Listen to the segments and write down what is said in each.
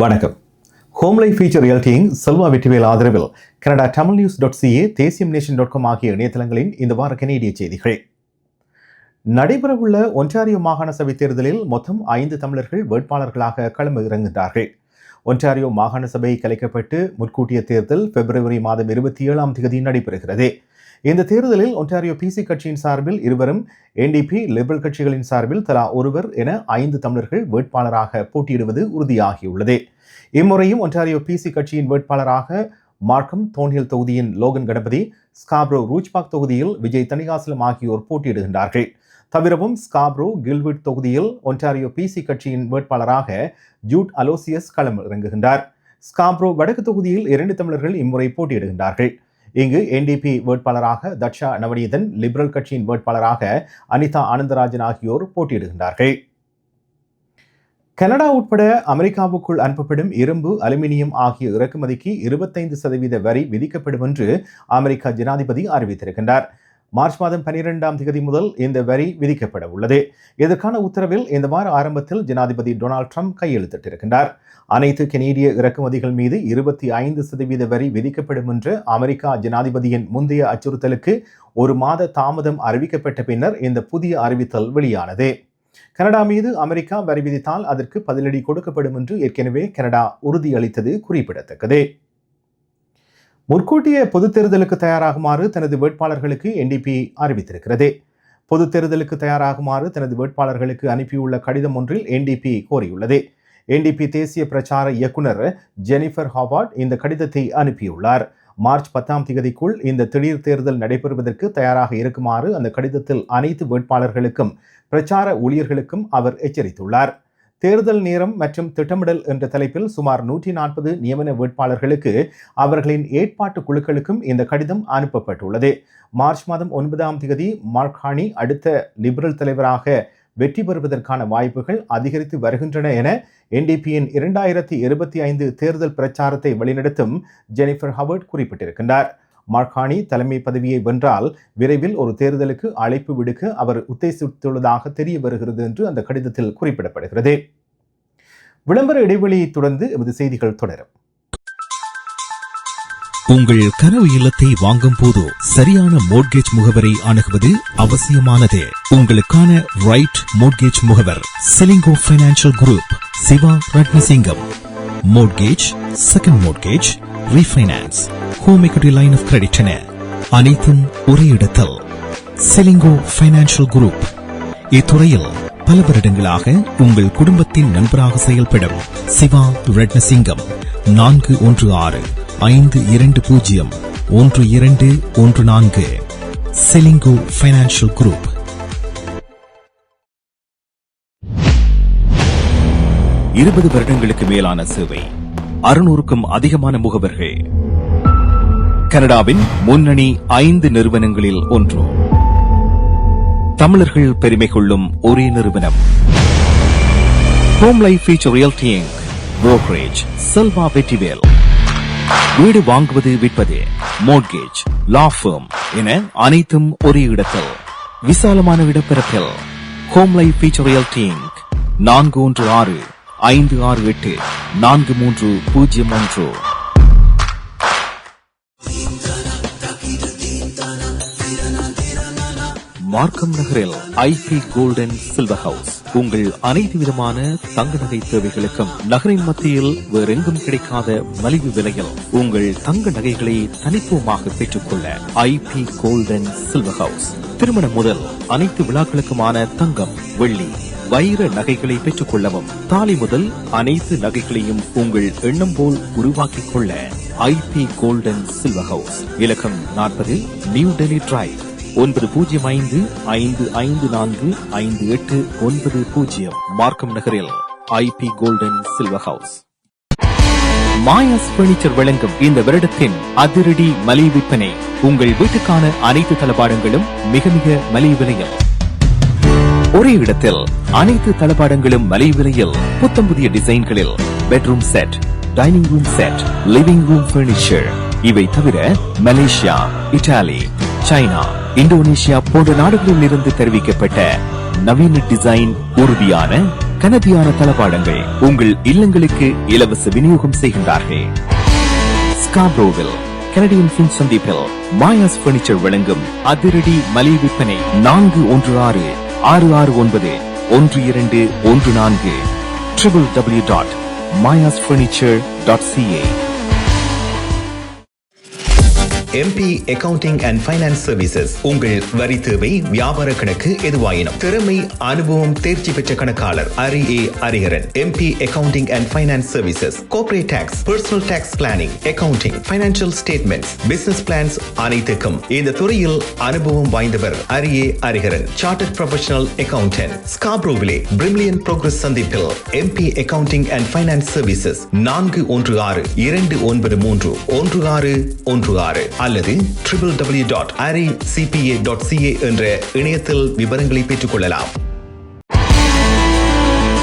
வணக்கம். ஹோம்லை ஃபீச்சர் ரியல்டிங் செல்வா வெற்றிவேல் ஆதரவில். Canada Tamil news dot CA தேசியம் நேஷன் டாட் காம் ஆகிய இணையதளங்களின் இந்த வார கனேடிய செய்திகள். நடைபெறவுள்ள ஒன்டாரியோ மாகாண சபை தேர்தலில் மொத்தம் ஐந்து தமிழர்கள் வேட்பாளர்களாக களம் இறங்குகின்றார்கள். ஒன்டாரியோ மாகாண சபை கலைக்கப்பட்டு முன்கூட்டிய தேர்தல் பிப்ரவரி மாதம் இருபத்தி ஏழாம் தேதி நடைபெறுகிறது. இந்த தேர்தலில் ஒன்டாரியோ பிசி கட்சியின் சார்பில் இருவரும் என்டிபி லிபரல் கட்சிகளின் சார்பில் தலா ஒருவர் என ஐந்து தமிழர்கள் வேட்பாளராக போட்டியிடுவது உறுதியாகியுள்ளது. இம்முறையும் ஒன்டாரியோ பிசி கட்சியின் வேட்பாளராக மார்க்கம் தோன்ஹில் தொகுதியின் லோகன் கணபதி ஸ்காப்ரோ ரூச்பாக் தொகுதியில் விஜய் தனிகாசலம் ஆகியோர் போட்டியிடுகின்றார்கள். தவிரவும் ஸ்காப்ரோ கில்விட் தொகுதியில் ஒன்டாரியோ பிசி கட்சியின் வேட்பாளராக ஜூட் அலோசியஸ் களம் இறங்குகின்றார் ஸ்காப்ரோ வடக்கு தொகுதியில் இரண்டு தமிழர்கள் இம்முறை போட்டியிடுகின்றார்கள். இங்கு என்டிபி வேட்பாளராக தட்சா நவநீதன் லிபரல் கட்சியின் வேட்பாளராக அனிதா ஆனந்தராஜன் ஆகியோர் போட்டியிடுகின்றார்கள். கனடா உட்பட அமெரிக்காவுக்குள் அனுப்பப்படும் இரும்பு அலுமினியம் ஆகிய இறக்குமதிக்கு இருபத்தைந்து சதவீத வரி விதிக்கப்படும் என்று அமெரிக்க ஜனாதிபதி அறிவித்திருக்கின்றார். மார்ச் மாதம் பனிரெண்டாம் தேதி முதல் இந்த வரி விதிக்கப்பட உள்ளது. இதற்கான உத்தரவில் இந்த வார ஆரம்பத்தில் ஜனாதிபதி டொனால்ட் ட்ரம்ப் கையெழுத்திட்டிருக்கின்றார். அனைத்து கெனேடிய இறக்குமதிகள் மீது இருபத்தி ஐந்து சதவீத வரி விதிக்கப்படும் என்று அமெரிக்கா ஜனாதிபதியின் முந்தைய அச்சுறுத்தலுக்கு ஒரு மாத தாமதம் அறிவிக்கப்பட்ட பின்னர் இந்த புதிய அறிவித்தல் வெளியானது. கனடா மீது அமெரிக்கா வரி விதித்தால் அதற்கு பதிலடி கொடுக்கப்படும் என்று ஏற்கனவே கனடா உறுதியளித்தது குறிப்பிடத்தக்கது. முற்கூட்டிய பொதுத் தேர்தலுக்கு தயாராகுமாறு தனது வேட்பாளர்களுக்கு என்டிபி அறிவித்திருக்கிறது. பொதுத் தேர்தலுக்கு தயாராகுமாறு தனது வேட்பாளர்களுக்கு அனுப்பியுள்ள கடிதம் ஒன்றில் என்டிபி கோரியுள்ளது. என்டிபி தேசிய பிரச்சார இயக்குனர் ஜெனிஃபர் ஹாவார்ட் இந்த கடிதத்தை அனுப்பியுள்ளார். மார்ச் பத்தாம் தேதிக்குள் இந்த திடீர் தேர்தல் நடைபெறுவதற்கு தயாராக இருக்குமாறு அந்த கடிதத்தில் அனைத்து வேட்பாளர்களுக்கும் பிரச்சார ஊழியர்களுக்கும் அவர் எச்சரித்துள்ளார். தேர்தல் நேரம் மற்றும் திட்டமிடல் என்ற தலைப்பில் சுமார் நூற்றி நாற்பது நியமன வேட்பாளர்களுக்கு அவர்களின் ஏற்பாட்டு குழுக்களுக்கும் இந்த கடிதம் அனுப்பப்பட்டுள்ளது. மார்ச் மாதம் ஒன்பதாம் தேதி மார்க்ஹானி அடுத்த லிபரல் தலைவராக வெற்றி பெறுவதற்கான வாய்ப்புகள் அதிகரித்து வருகின்றன என என்டிபியின் இரண்டாயிரத்தி இருபத்தி ஐந்து தேர்தல் பிரச்சாரத்தை வழிநடத்தும் ஜெனிஃபர் ஹவர்ட் குறிப்பிட்டிருக்கின்றார். மார்கானி தலைமை பதவியை வென்றால் விரைவில் ஒரு தேர்தலுக்கு அழைப்பு விடுக்க அவர் உத்தேசித்துள்ளதாக தெரிய வருகிறது என்று அந்த கடிதத்தில் குறிப்பிடப்படுகிறது. விளம்பர இடைவெளியை தொடர்ந்து எமது செய்திகள் தொடரும். உங்கள் கனவு இல்லத்தை வாங்கும் போது சரியான மோட்கேஜ் முகவரை அணுகுவது அவசியமானது. உங்களுக்கான ரைட் மோட்கேஜ் முகவர் Selingo financial group Siva Ratnasingam mortgage second mortgage refinance home equity line of credit என அனைத்தும் ஒரே இடத்தில். செலிங்கோ பைனான்சியல் குரூப் இத்துறையில் பல வருடங்களாக உங்கள் குடும்பத்தின் நண்பராக செயல்படும் சிவா ரட்னசிங்கம். நான்கு ஒன்று ஆறு ஐந்து இரண்டு பூஜ்ஜியம் ஒன்று இரண்டு ஒன்று நான்கு. செலிங்கோ பைனான்சியல் குரூப் இருபது வருடங்களுக்கு மேலான சேவை. அறுநூறுக்கும் அதிகமான முகவர்கள். கனடாவின் முன்னணி ஐந்து நிறுவனங்களில் ஒன்று. தமிழர்கள் பெருமை கொள்ளும் ஒரே நிறுவனம். Home life feature realty brokerage Selva Vetrivel வீடு வாங்குவது விற்பது மோட்கேஜ் லா ஃபேம் என அனைத்தும் ஒரே இடத்தில். விசாலமான இடப்பெறத்தில் ஹோம் லைஃப் ஃபீச்சர் ரியல்டி நான்கு ஒன்று ஆறு ஐந்து ஆறு எட்டு நான்கு மூன்று பூஜ்ஜியம் ஒன்று. மார்க்கம் நகரில் ஐபி கோல்டன் சில்வர் ஹவுஸ். உங்கள் அனைத்து விதமான தங்க நகை தேவைகளுக்கும் நகரின் மத்தியில் வேறெங்கும் கிடைக்காத மலிவு விலையில் உங்கள் தங்க நகைகளை தனித்துவமாக பெற்றுக்கொள்ள ஐபி கோல்டன் சில்வர் ஹவுஸ். திருமணம் முதல் அனைத்து விழாக்களுக்குமான தங்கம் வெள்ளி வைர நகைகளை பெற்றுக் கொள்ளவும் தாலி முதல் அனைத்து நகைகளையும் உங்கள் எண்ணம் போல் உருவாக்கிக் கொள்ள ஐபி கோல்டன் சில்வர் ஹவுஸ் இலக்கம் நாற்பது நியூ டெல்லி டிரைவ் ஒன்பது பூஜ்ஜியம் ஐந்து ஐந்து ஐந்து நான்கு ஐந்து எட்டு ஒன்பது பூஜ்ஜியம் மார்க்கம் நகரில் IP golden silver house Maya's furniture வழங்கும் இந்த வருடத்தின் அதிரடி மலிவு விற்பனை உங்கள் வீட்டுக்கான அனைத்து தளபாடங்களும் மிக மிக மலிவு விலையில். ஒரே இடத்தில் அனைத்து தளபாடங்களும் மலை விலையில் புத்தம் புதிய டிசைன்களில் bedroom set dining room set living room furniture இவை தவிர மலேசியா இட்டாலி சைனா இந்தோனேஷியா போன்ற நாடுகளில் இருந்து தெரிவிக்கப்பட்ட நவீன டிசைன் உறுதியான கனதியான தளபாடங்கள் உங்கள் இல்லங்களுக்கு இலவச விநியோகம் செய்கின்றார்கள். ஸ்காப்ரோவில் கனடியன் பின் சந்திப்பில் மாயாஸ் பர்னிச்சர் வழங்கும் அதிரடி மலை விற்பனை நான்கு ஒன்று ஆறு ஆறு ஆறு ஒன்பது ஒன்று இரண்டு ஒன்று நான்கு triple W dot Maya's furniture dot CA MB accounting and finance services உங்கள் வரி தேவை வியாபார கணக்கு எதுவாயினும். திறமை அனுபவம் தேர்ச்சி பெற்ற கணக்காளர் Hari A Hariharan MB accounting and finance services corporate tax personal tax planning accounting financial statements business plans அனைத்துக்கும் இந்த துறையில் அனுபவம் வாய்ந்தவர் Hari A Hariharan chartered professional accountant ஸ்காப்ரோவிலே பிரிமிலியன் progress சந்திப்பில் MB accounting and finance services நான்கு ஒன்று ஆறு இரண்டு ஒன்பது மூன்று ஒன்று ஆறு ஒன்று ஆறு. அல்லது triple W dot Hari CPA dot CA என்ற இணையத்தில் விவரங்களை பெற்றுக் கொள்ளலாம்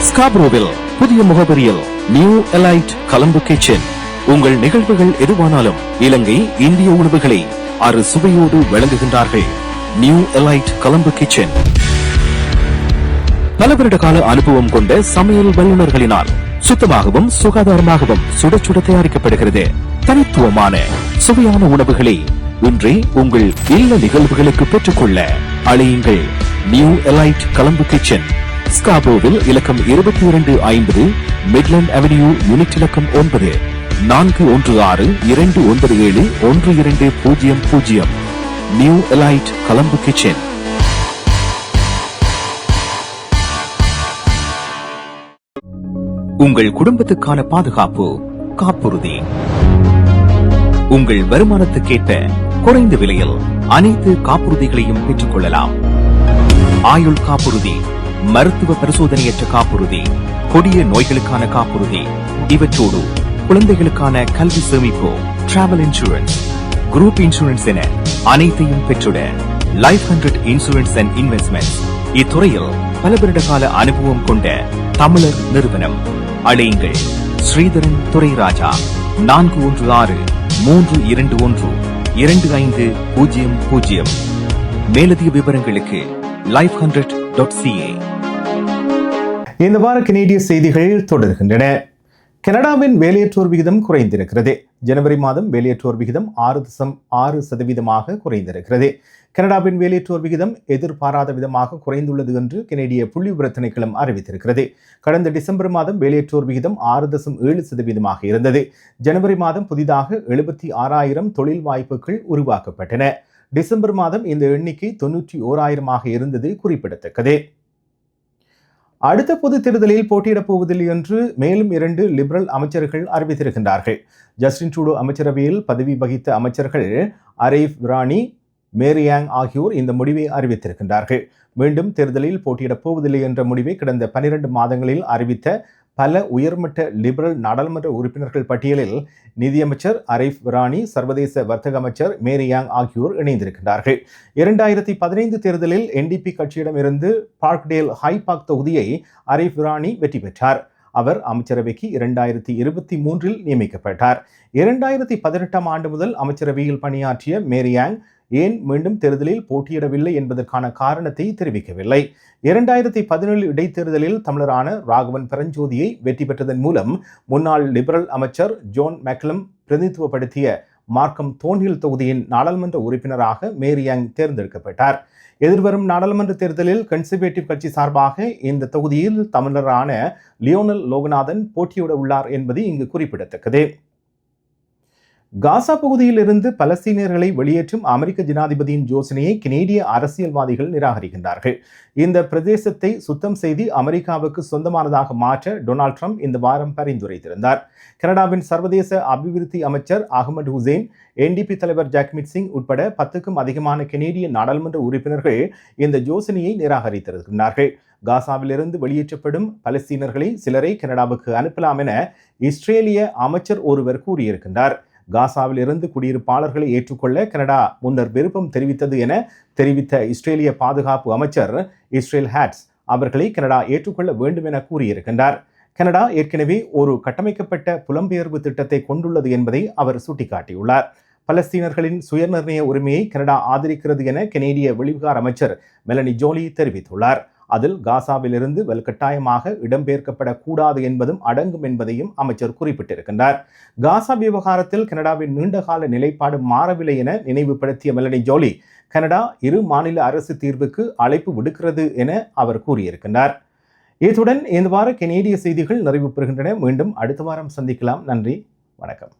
ஸ்காப்ரோவில் புதிய முகவரியில் நியூ எலைட் கலம்பு கிச்சன் உங்கள் நிகழ்வுகள் எதுவானாலும் இலங்கை இந்திய உணவுகளை அறு சுவையோடு வழங்குகின்றார்கள். நியூ எலைட் கலம்பு கிச்சன் பல வருட கால அனுபவம் கொண்ட சமையல் வல்லுநர்களினால் சுத்தமாகவும் சுகாதாரமாகவும் சுட சுட தயாரிக்கப்படுகிறது. தனித்துவமான சுவையான உணவுகளை இன்றே உங்கள் இல்ல நிகழ்வுகளுக்கு பெற்றுக்கொள்ள அழையுங்கள். நியூ எலைட் கலம்பு கிச்சன் ஸ்காபோவில் இலக்கம் இருபத்தி இரண்டு ஐம்பது மிட்லண்ட் அவென்யூ யூனிட் இலக்கம் ஒன்பது நான்கு ஒன்று ஆறு இரண்டு ஒன்பது ஏழு ஒன்று இரண்டு பூஜ்ஜியம் பூஜ்ஜியம். நியூ எலைட் கலம்பு கிச்சன் உங்கள் குடும்பத்துக்கான பாதுகாப்பு காப்புறுதி. உங்கள் வருமானத்துக்கேற்ப குறைந்த விலையில் அனைத்து காப்புறுதிகளையும் பெற்றுக் கொள்ளலாம். ஆயுள் காப்புறுதி மருத்துவ பரிசோதனையற்ற காப்புறுதி கொடிய நோய்களுக்கான காப்புறுதி இவற்றோடு குழந்தைகளுக்கான கல்வி சேமிப்பு டிராவல் இன்சூரன்ஸ் குரூப் இன்சூரன்ஸ் என அனைத்தையும் பெற்றுட life hundred insurance and investment இத்துறையில் பல வருடகால அனுபவம் கொண்ட தமிழர் நிறுவனம். அழையுங்கள். ஸ்ரீதரன் துரைராஜா நான்கு ஒன்று ஆறு மூன்று இரண்டு ஒன்று இரண்டு ஐந்து பூஜ்ஜியம் பூஜ்ஜியம். மேலதிக விவரங்களுக்கு லைஃப் ஹண்ட்ரட் டாட் சிஏ இந்த வார கனேடிய செய்திகள் தொடர்கின்றன. கனடாவின் வேலையற்றோர் விகிதம் குறைந்திருக்கிறது. ஜனவரி மாதம் வேலையற்றோர் விகிதம் ஆறு தசம் ஆறு சதவீதமாக குறைந்திருக்கிறது. கனடாவின் வேலையற்றோர் விகிதம் எதிர்பாராத விதமாக குறைந்துள்ளது என்று கனேடிய புள்ளி விவர திணைக்களம் அறிவித்திருக்கிறது. கடந்த டிசம்பர் மாதம் வேலையற்றோர் விகிதம் ஆறு தசம் ஏழு சதவீதமாக இருந்தது. ஜனவரி மாதம் புதிதாக எழுபத்தி ஆறாயிரம் தொழில் வாய்ப்புகள் உருவாக்கப்பட்டன. டிசம்பர் மாதம் இந்த எண்ணிக்கை தொன்னூற்றி ஓராயிரமாக இருந்தது குறிப்பிடத்தக்கது. அடுத்த பொது தேர்தலில் போட்டியிடப் போவதில்லை என்று மேலும் இரண்டு லிபரல் அமைச்சர்கள் அறிவித்திருக்கின்றார்கள். ஜஸ்டின் ட்ரூடோ அமைச்சரவையில் பதவி வகித்த அமைச்சர்கள் அரீஃப் ராணி மேரியாங் ஆகியோர் இந்த முடிவை அறிவித்திருக்கின்றார்கள். மீண்டும் தேர்தலில் போட்டியிடப் போவதில்லை என்ற முடிவை கடந்த பனிரெண்டு மாதங்களில் அறிவித்த பல உயர்மட்ட லிபரல் நாடாளுமன்ற உறுப்பினர்கள் பட்டியலில் நிதியமைச்சர் அரீஃப் ராணி சர்வதேச வர்த்தக அமைச்சர் மேரியாங் ஆகியோர் இணைந்திருக்கின்றார்கள். இரண்டாயிரத்தி பதினைந்து தேர்தலில் என்டிபி கட்சியிடமிருந்து பார்க்டேல் ஹைபாக் தொகுதியை அரீஃப் ராணி வெற்றி பெற்றார். அவர் அமைச்சரவைக்கு இரண்டாயிரத்தி இருபத்தி மூன்றில் நியமிக்கப்பட்டார். இரண்டாயிரத்தி பதினெட்டாம் ஆண்டு முதல் அமைச்சரவையில் பணியாற்றிய மேரியாங் ஏன் மீண்டும் தேர்தலில் போட்டியிடவில்லை என்பதற்கான காரணத்தை தெரிவிக்கவில்லை. இரண்டாயிரத்தி பதினேழு இடைத்தேர்தலில் தமிழரான ராகவன் பரஞ்சோதியை வெற்றி பெற்றதன் மூலம் முன்னாள் லிபரல் அமைச்சர் ஜோன் மெக்லம் பிரதிநிதித்துவப்படுத்திய மார்க்கம் தோன்ஹில் தொகுதியின் நாடாளுமன்ற உறுப்பினராக மேரியாங் தேர்ந்தெடுக்கப்பட்டார். எதிர்வரும் நாடாளுமன்ற தேர்தலில் கன்சர்வேட்டிவ் கட்சி சார்பாக இந்த தொகுதியில் தமிழரான லியோனல் லோகநாதன் போட்டியிட உள்ளார் என்பது இங்கு குறிப்பிடத்தக்கது. காசா பகுதியில் இருந்து பலஸ்தீனியர்களை வெளியேற்றும் அமெரிக்க ஜனாதிபதியின் யோசனையை கனேடிய அரசியல்வாதிகள் நிராகரிக்கின்றார்கள். இந்த பிரதேசத்தை சுத்தம் செய்து அமெரிக்காவுக்கு சொந்தமானதாக மாற்ற டொனால்ட் ட்ரம்ப் இந்த வாரம் பரிந்துரைத்திருந்தார். கனடாவின் சர்வதேச அபிவிருத்தி அமைச்சர் அகமது ஹுசேன் என்டிபி தலைவர் ஜாக்மித் சிங் உட்பட பத்துக்கும் அதிகமான கனேடிய நாடாளுமன்ற உறுப்பினர்கள் இந்த யோசனையை நிராகரித்திருக்கின்றார்கள். காசாவிலிருந்து வெளியேற்றப்படும் பலஸ்தீனர்களை சிலரை கனடாவுக்கு அனுப்பலாம் என இஸ்ரேலிய அமைச்சர் ஒருவர் கூறியிருக்கின்றார். காசாவில் இருந்து குடியிருப்பாளர்களை ஏற்றுக்கொள்ள கனடா முன்னர் விருப்பம் தெரிவித்தது என தெரிவித்த இஸ்ரேலிய பாதுகாப்பு அமைச்சர் இஸ்ரேல் ஹேட்ஸ் அவர்களை கனடா ஏற்றுக்கொள்ள வேண்டும் என கூறியிருக்கின்றார். கனடா ஏற்கனவே ஒரு கட்டமைக்கப்பட்ட புலம்பெயர்வு திட்டத்தை கொண்டுள்ளது என்பதை அவர் சுட்டிக்காட்டியுள்ளார். பலஸ்தீனர்களின் சுயநிர்ணய உரிமையை கனடா ஆதரிக்கிறது என கனேடிய வெளிவிகார அமைச்சர் மெலனி ஜோலி தெரிவித்துள்ளார். அதில் காசாவிலிருந்து வலுக்கட்டாயமாக இடம்பெயர்க்கப்படக்கூடாது என்பதும் அடங்கும் என்பதையும் அமைச்சர் குறிப்பிட்டிருக்கின்றார். காசா விவகாரத்தில் கனடாவின் நீண்டகால நிலைப்பாடு மாறவில்லை என நினைவுபடுத்திய மெலனி ஜோலி கனடா இரு மாநில அரசு தீர்வுக்கு அழைப்பு விடுக்கிறது என அவர் கூறியிருக்கின்றார். இத்துடன் இந்த வார கெனேடிய செய்திகள் நிறைவு பெறுகின்றன. மீண்டும் அடுத்த வாரம் சந்திக்கலாம். நன்றி. வணக்கம்.